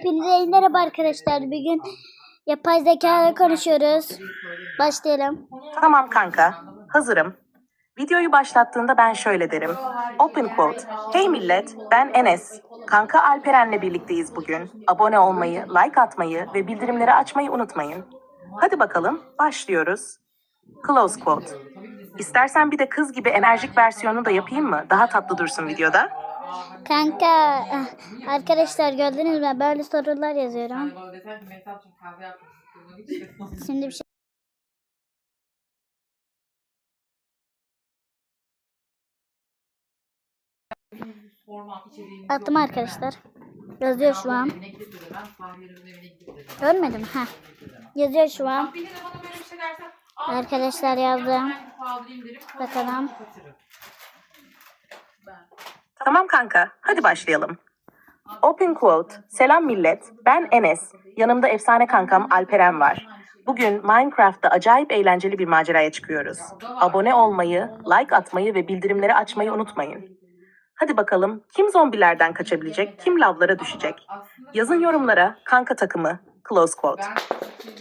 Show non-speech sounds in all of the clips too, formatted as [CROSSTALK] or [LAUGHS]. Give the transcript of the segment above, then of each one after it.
Hepinize merhaba arkadaşlar. Bugün yapay zeka ile konuşuyoruz. Başlayalım. Tamam kanka, hazırım. Videoyu başlattığında ben şöyle derim. Open quote. Hey millet, ben Enes. Kanka Alperen'le birlikteyiz bugün. Abone olmayı, like atmayı ve bildirimleri açmayı unutmayın. Hadi bakalım, başlıyoruz. Close quote. İstersen bir de kız gibi enerjik versiyonu da yapayım mı? Daha tatlı dursun videoda. Kanka eh, arkadaşlar gördünüz mü? Böyle sorular yazıyorum. [LAUGHS] Şimdi bir şey attım arkadaşlar. Yazıyor şu an. Görmedim. Ha. Yazıyor şu an. Şey dersen, "Aa, Arkadaşlar yazdım. Bakalım. Tamam kanka, hadi başlayalım. Open quote. Selam millet, ben Enes. Yanımda efsane kankam Alperen var. Bugün Minecraft'ta acayip eğlenceli bir maceraya çıkıyoruz. Abone olmayı, like atmayı ve bildirimleri açmayı unutmayın. Hadi bakalım kim zombilerden kaçabilecek, kim lavlara düşecek? Yazın yorumlara kanka takımı, close quote.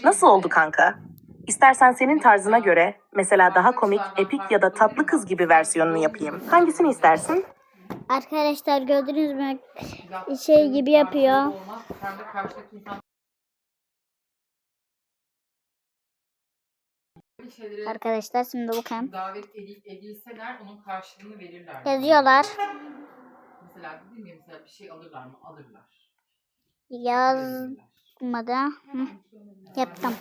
Nasıl oldu kanka? İstersen senin tarzına göre mesela daha komik, epik ya da tatlı kız gibi versiyonunu yapayım. Hangisini istersin? Arkadaşlar gördünüz mü? Şey gibi yapıyor. Arkadaşlar şimdi bakın. davet edil- edilseler onun karşılığını verirler. Yazıyorlar. Mesela değil mi? Mesela bir şey alırlar mı? Alırlar. Yazmadı. Hı. Yaptım.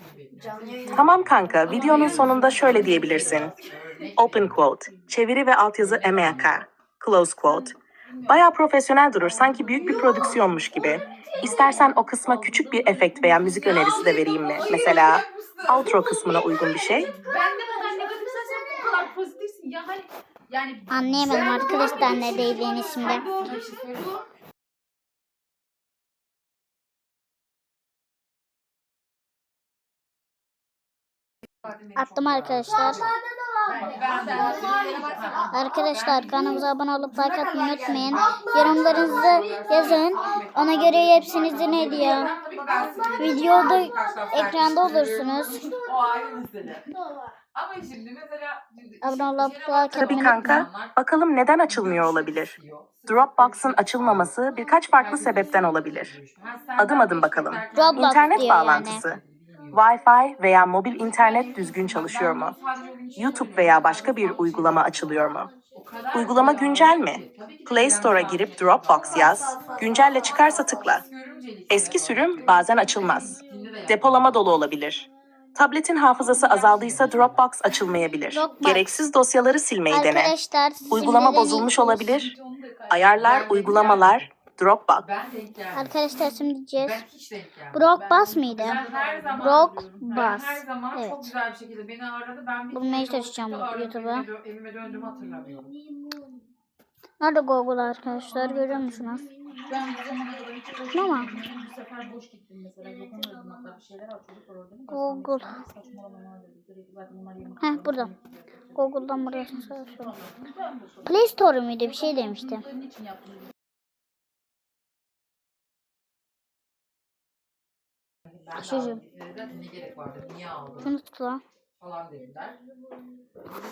Tamam kanka, videonun sonunda şöyle diyebilirsin. Open quote. Çeviri ve altyazı EMEAK. Close quote. Baya profesyonel durur, sanki büyük bir prodüksiyonmuş gibi. İstersen o kısma küçük bir efekt veya müzik önerisi de vereyim mi? Mesela outro kısmına uygun bir şey. Hani Anlayamadım arkadaşlar ne dediğini şimdi. Attım arkadaşlar. Arkadaşlar kanalımıza abone olup like atmayı unutmayın. Yorumlarınızı yazın. Ona göre hepsinizi ne diyor. Videoda ekranda olursunuz. Ama şimdi mesela Abone olup like Tabii kanka. Bakalım neden açılmıyor olabilir? Dropbox'ın açılmaması birkaç farklı sebepten olabilir. Adım adım bakalım. Roblox İnternet diyor yani. Wi-Fi veya mobil internet düzgün çalışıyor mu? YouTube veya başka bir uygulama açılıyor mu? Uygulama güncel mi? Play Store'a girip Dropbox yaz. Güncelle çıkarsa tıkla. Eski sürüm bazen açılmaz. Depolama dolu olabilir. Tabletin hafızası azaldıysa Dropbox açılmayabilir. Dropbox. Gereksiz dosyaları silmeyi dene. Arkadaşlar Uygulama bozulmuş olabilir. Ayarlar, uygulamalar, Dropbox. Ben denk geldim. Arkadaşlar şimdi diyeceğiz. Ben hiç denk gelmedim. Brock Bass mıydı? Ben her zaman Brock diyorum, ben Bass. her zaman çok Evet. güzel bir şekilde beni aradı. Ben bir Bulmaya kere çalışacağım YouTube'a. Evime, dö- evime döndüğümü hatırlamıyorum. Nerede Google arkadaşlar görüyor musunuz? Ben bu zamana kadar hiç boş Ama gitmedim. Bu sefer boş gittim mesela. Yapamadım hatta bir şeyler var. Google. Saçmalama dedi. Direkt zaten onlar yemek Heh burada. Google'dan buraya çalışıyorum. Play Store muydu bir şey demişti. için yaptım. Ben Çocuğum. de aldım. Zaten ne gerek vardı? Niye aldın? Şunu tutla. falan dediler. Dedim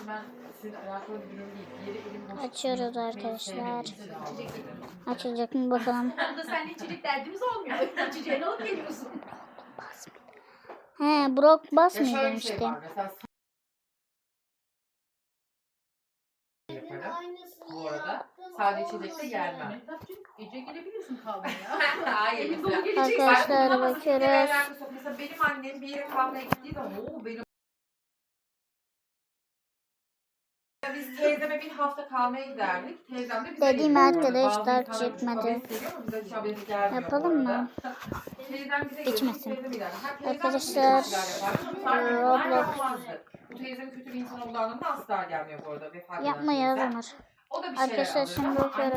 ben sizinle alakalı bir durum değil. Yere elim boş Açıyoruz gitmeyi arkadaşlar. sevmediğim için aldım dedim. Açılacak mı bakalım. [LAUGHS] Burada seninle içecek derdimiz olmuyor. [LAUGHS] İçeceğini alıp geliyorsun. He Brock Ya mı şöyle bir demişti? şey var. Mesela yaparım. Bu sadece içecekte gelmem. Gece gelebiliyorsun kahveye. [LAUGHS] Hayır. Mesela- dolu gelecek. Arkadaşlar bakıyoruz. alakası yok. Mesela benim annem bir yere kahveye gittiği zaman o benim biz teyzeme bir hafta kalmaya giderdik. Teyzem de bize Dediğim getirirdi. arkadaşlar Bazı insanlar çıkmadı. çok haber seviyor ama bize hiç haberi gelmiyor Yapalım bu arada. mı? Teyzem bize teyzem. Ha, teyzem Arkadaşlar, bize yapardı. Roblox. Yapmazdı. Bu teyzemin kötü bir insan olduğu anlamda asla gelmiyor bu arada. Vefat eden Yapma teyzem. yazılır. O da bir şeyler Arkadaşlar alırdı şimdi ama abartmayı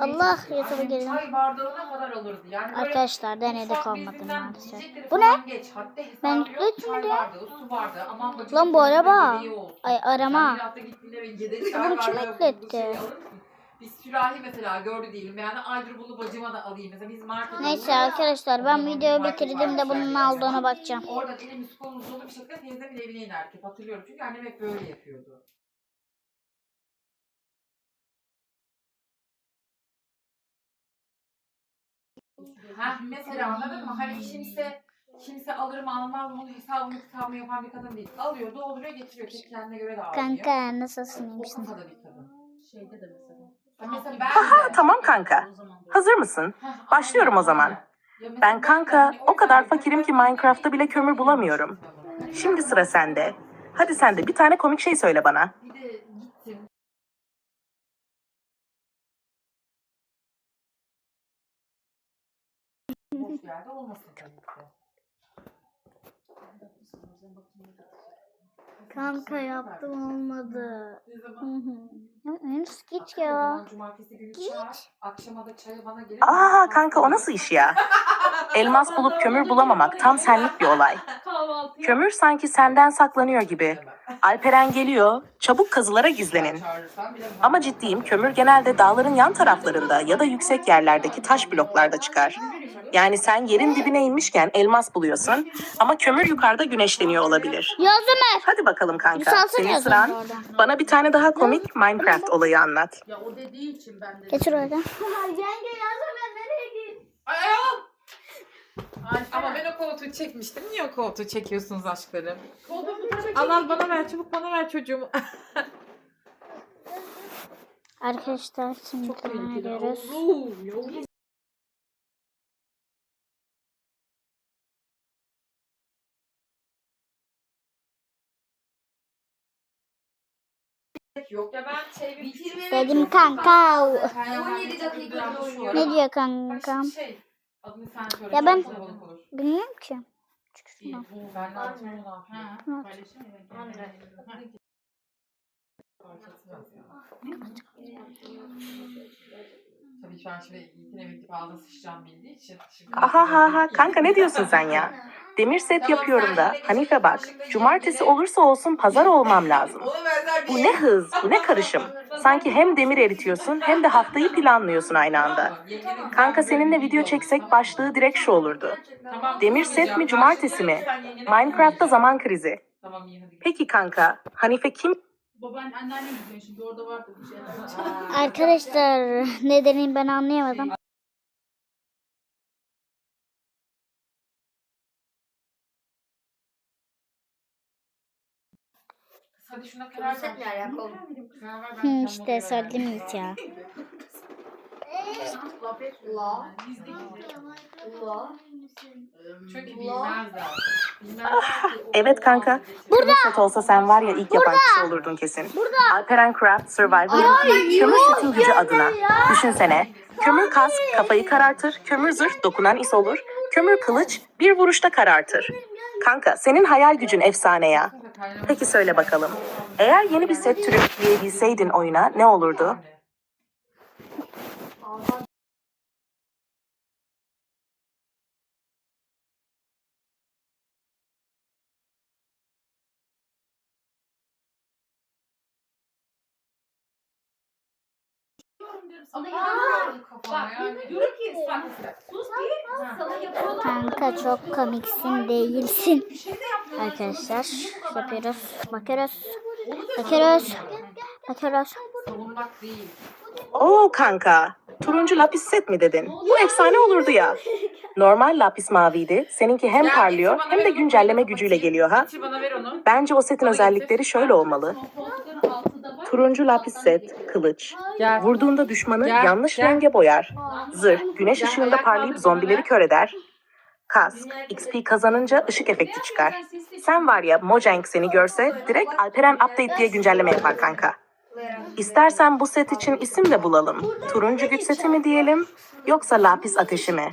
Allah, seviyor. YouTube'a Annem girdim. Çay bardağına kadar alırdı. Yani böyle Arkadaşlar denedik olmadı maalesef. Bu falan ne? Haddi hesabı Ben yok. gitmedim. Çay bardağı, su bardağı. Aman bacım, Lan bu araba. olsun. Ay, arama. Sen bir hafta gittiğinde ve çay Bunu kim bardağı, bu ekletti? şeyi alır mısın? Biz sürahi mesela gördü diyelim. Yani Aydır bunu bacıma da alayım. Mesela biz market Neyse arkadaşlar ben videoyu bitirdim de bunun ne olduğuna bakacağım. Oradan elimiz kolumuz dolu bir şekilde teyzemin evine inerdik. Hatırlıyorum çünkü annem hep böyle yapıyordu. Ha mesela anladın mı? Hani kimse kimse alır mı almaz mı bunun hesabını kitabını yapan bir kadın değil. Alıyor, dolduruyor, getiriyor. Tek kendine göre dağılıyor. Kanka nasılsın iyi O misin? kafada bir kadın. Şeyde de mesela. Ha, mesela ben de. [LAUGHS] tamam kanka. Hazır mısın? Başlıyorum aynen, o zaman. aynen. Ya mesela Ben kanka hani o kadar yüzden fakirim ki Minecraft'ta bile kömür bulamıyorum. Şimdi sıra sende. Hadi sen de bir tane komik şey söyle bana. Bir de Boş yerde olmasın tabii ki. Kanka yaptım olmadı. Ne Hı zaman? hı. Ya Enes git ya. zaman cumartesi günü Git. Akşama da çayı bana gelir. Aa kanka o nasıl iş ya? [LAUGHS] Elmas bulup kömür bulamamak tam senlik bir olay. Kahvaltı. Kömür sanki senden saklanıyor gibi. Alperen geliyor, çabuk kazılara gizlenin. Ama ciddiyim kömür genelde dağların yan taraflarında ya da yüksek yerlerdeki taş bloklarda çıkar. Yani sen yerin dibine inmişken elmas buluyorsun ama kömür yukarıda güneşleniyor olabilir. Ya Ömer. Hadi bakalım kanka. Senin yazın sıran. Bana bir tane daha komik Minecraft olayı anlat. Ya o dediği için ben de. Getir oradan. Ay ayol! Ama ben o koltuğu çekmiştim. Niye o koltuğu çekiyorsunuz aşklarım? Al al bana ver çabuk bana ver çocuğumu. [LAUGHS] Arkadaşlar şimdi devam ediyoruz. Yok ya ben şey bitirmeyi Dedim kanka. 17 dakika doğuyor. Ne diyor kankam? Şey, adını sen söyle. Ya ben-. Bilmiyorum ki. Ben de yapayım? Fark etmez ya. Tabii şimdi Yiğit'in evi ağzına sıçacağım bildiği için. Aha ha ha [LAUGHS] kanka ne diyorsun sen ya? Demir set yapıyorum da. Hanife bak. Cumartesi olursa olsun pazar olmam lazım. Bu ne hız, bu ne karışım. Sanki hem demir eritiyorsun hem de haftayı planlıyorsun aynı anda. Kanka seninle video çeksek başlığı direkt şu olurdu. Tamam, Demir set mi cumartesi mi? Minecraft'ta zaman krizi. Tamam iyi hadi. Peki kanka, Hanife kim? Baban anneannem şimdi orada vardı bir şeyler. Arkadaşlar ne deneyim ben anlayamadım. Hadi şuna karar ver. ne alakalı? Karar ver, ben Hı, işte karar söyledim. Yiğit ya. [LAUGHS] La. La. Çünkü bilmezler. Bilmezler ki o- Evet kanka. Kömür set olsa sen var ya ilk yapan kişi olurdun kesin. Alperen Craft Survival kömür setin gücü adına. Düşünsene. Kömür kask kafayı karartır, kömür zırh dokunan is olur, kömür kılıç bir vuruşta karartır. Kanka senin hayal gücün efsane ya. Peki söyle bakalım. Eğer yeni bir set türü ekleyebilseydin oyuna ne olurdu? Ama Aa, inanamıyorum kafama Bak yani. diyorum ki bak sus bir sana yapıyorlar. Kanka çok komiksin değilsin. Şey. Arkadaşlar yapıyoruz. Bakıyoruz. Bakıyoruz. Bakıyoruz. Savunmak değil. Oo kanka. Turuncu lapis set mi dedin? Bu efsane olurdu ya. Normal lapis maviydi. Seninki hem parlıyor hem de güncelleme gücüyle geliyor ha. Getir bana ver onu. Bence o setin özellikleri şöyle olmalı. O koltukların altında var. Turuncu lapis set, kılıç. Gel. Vurduğunda düşmanı Gel, yanlış gel. renge boyar. Zırh, güneş Gel, ışığında parlayıp zombileri kör eder. Kask, XP kazanınca ışık efekti çıkar. Sen var ya Mojang seni görse direkt Alperen Update diye güncelleme yapar kanka. İstersen bu set için isim de bulalım. Turuncu güç seti mi diyelim yoksa lapis ateşi mi?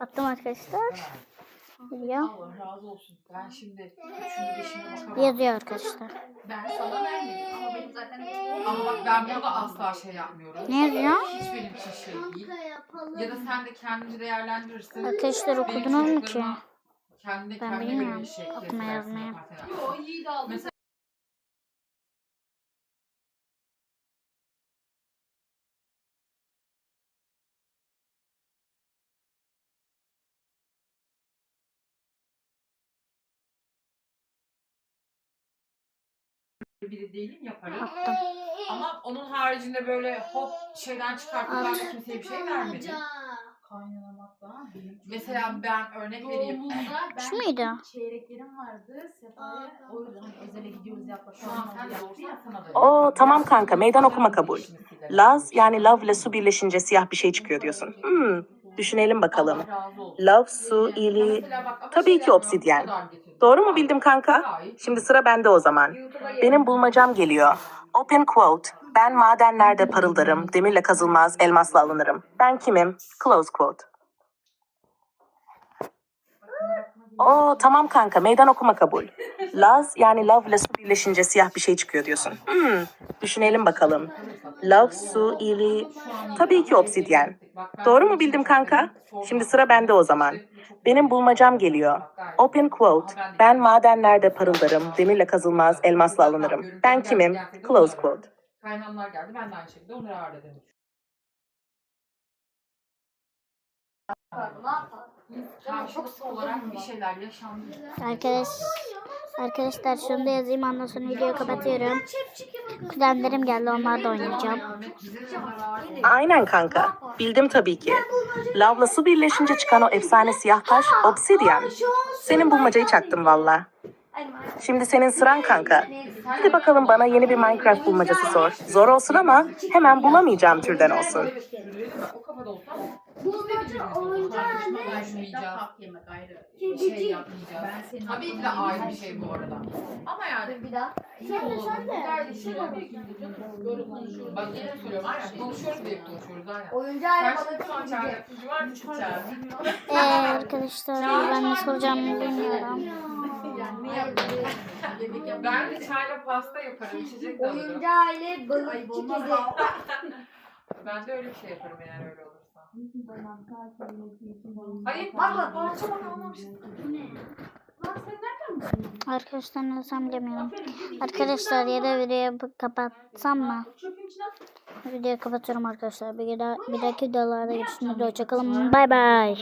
Attım arkadaşlar. Video Allah razı olsun. Ben şimdi şunu dişine bakamam. yazıyor arkadaşlar. Ben sana vermedim ama benim zaten Ama bak ben burada asla şey yapmıyorum. Ne yazıyor? Hiç benim için şey değil. Ya da sen de kendince değerlendirirsin. Arkadaşlar okudunuz mu ki? çocuklarıma Kendi, Ben kendine göre bilmiyorum. bir şey Okuma yazmayı. yaparsın. Mesela biri değilim yaparım. Attım. Ama onun haricinde böyle hop şeyden çıkartıp ben kimseye bir şey vermedim. Kaynanamakta benim Mesela ben örnek vereyim. Ben Şu muydu? çeyreklerim vardı. Sefa'ya o yüzden özele gidiyoruz yapma. Şu an sen de doğursan sana da. Oo tamam kanka meydan okuma kabul. Laz yani love ile su birleşince siyah bir şey çıkıyor diyorsun. Hmm, düşünelim bakalım. Allah razı olsun. Love, su, ili... Mesela bak, ama Tabii ki yapmıyorum, obsidyen. bu kadar getirdim. Doğru mu bildim kanka? Şimdi sıra bende o zaman. Benim bulmacam geliyor. Open quote. Ben madenlerde parıldarım, demirle kazılmaz, elmasla alınırım. Ben kimim? Close quote. Oo tamam kanka meydan okuma kabul. Laz yani love ile su birleşince siyah bir şey çıkıyor diyorsun. Hmm, düşünelim bakalım. Love, su, ili... Tabii ki obsidyen. Doğru mu bildim kanka? Şimdi sıra bende o zaman. Benim bulmacam geliyor. Open quote. Ben madenlerde parıldarım, demirle kazılmaz, elmasla alınırım. Ben kimim? Close quote. Kaynanlar geldi ben de aynı şekilde onları ağırladım. Karşılıklı olarak bir şeyler yaşandı. Arkadaş, arkadaşlar şunu da yazayım ondan sonra videoyu kapatıyorum. Kuzenlerim geldi onlarla oynayacağım. Aynen kanka. Bildim tabii ki. Lavla su birleşince çıkan o efsane siyah taş obsidyen. Senin bulmacayı çaktım valla. Şimdi senin sıran kanka. Hadi bakalım bana yeni bir Minecraft bulmacası sor. Zor olsun ama hemen bulamayacağım türden olsun. Bulmaca oyuncağı ne? Karışmayacağız. hak yemek ayrı. şey yapmayacağız. Tabii ki de ayrı bir şey bu arada. Ama yani Bir daha. Kardeşim Tabii ki de canım. Böyle konuşuyoruz. Bak yine söylüyorum aynen konuşuyoruz diye konuşuyoruz aynen. Sen bana şimdi şu an çağır. Cumartesi çağır. Ee, arkadaşlar ben nasıl olacağımı bilmiyorum. Yani ne yapayım? Yemek yapayım. Ben de çayla pasta yaparım, içecek de alırım. Oyuncağı ile olmaz. kedi. [LAUGHS] Ben de öyle bir şey yaparım eğer öyle olursa. Hayır, Bak, bak. parça bana almamışsın. Arkadaşlar ne desem bilemiyorum. Arkadaşlar ya da videoyu kapatsam mı? Videoyu kapatıyorum arkadaşlar. Bir, daha, bir dahaki videolarda görüşürüz. Hoşçakalın. Bay bay.